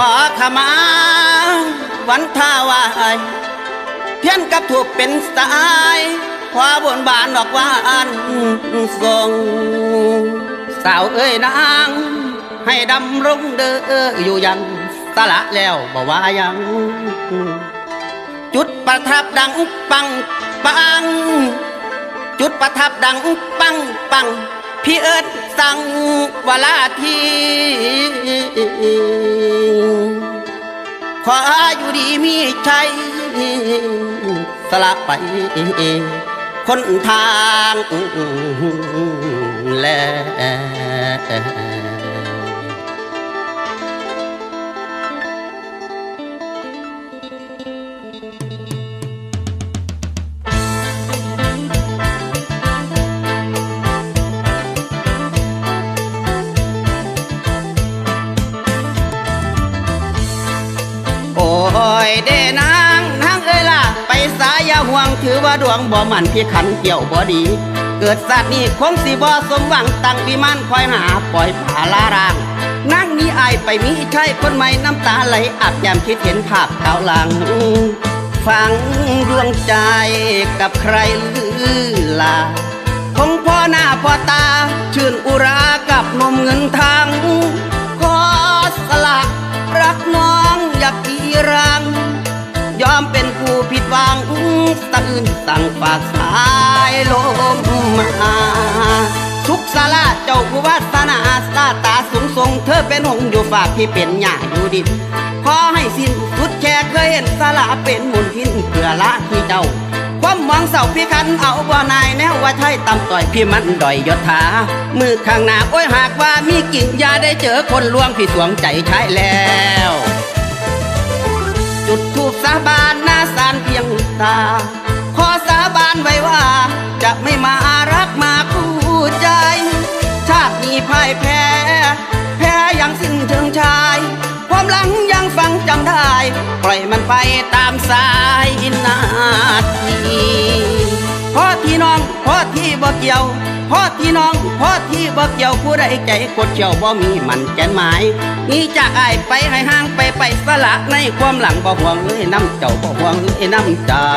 ขอขมาวันท่าวายเทียนกับถูกเป็นสายขอบนบานดอกหวานทรงสาวเอ้ยนางให้ดำรงเด้ออยู่ยังสละแล้วบ่ว่ายัง จุดประทับดังปังปัง จุดประทับดังปังปังพี่เอิญสั่งวลาที ขออยู่ดีมีใจสละไปคนทางแลโอยเด้นางนางเอ้ยล่ะ ไปสายยาห่วงถือว่าดวงบ่มันพี่ขันเกี่ยวบ่ดี เกิดสัตว์นี้คงสิบ่สมหวังตั้งวิมานคอยหาปล่อยผาลารางนางนี้อายไปมีใช่คนใหม่น้ำตาไหลอาบยามคิดเห็นภาพเก่าหลัง ฟังดวงใจกับใครลือลาคงพ่อหน้าพ่อตา ชื่นอุรากับนมเนสั่งฝากสายลมมา ทุกสาระเจ้าผู้วาสนาสาตาสูงทรงเธอเป็นหงอยู่ฝากที่เป็นหญ้าอยู่ดินขอให้สิ้นสุดแค่เคยเห็นสาระเป็นมุนทินเพื่อละที่เจ้า ความหวังเสาพี่คันเอาว่นายแนวว่าไทยตำต่อยพี่มันดอยยศถามือข้างหน้าโอ้ยหากว่ามีกิ่งยาได้เจอคนลวงพี่สวงใจใช้แล้วจุดทูปสาบานหน้าสารเพียงตาานไว้ว่า จะไม่มารักมาคู่ใจ ชาตินี้พ่ายแพ้ แพ้อยังสิ้นเชิงชาย ความหลังยังฟังจำได้ ปล่อยมันไปตามสายนาทีพราะที่น้องพราะที่บ่เกี่ยวพราะที่น้องพราะที่บ่เกี่ยวผู้ใดใจกดเกี่ยวบ่มีมันแกนหมายนี่จากอไปให้ห่างไปไปสละในความหลังบ่ห่วงเลยน้ำเจ้าบ่ห่วงเลยน้ำเจ้า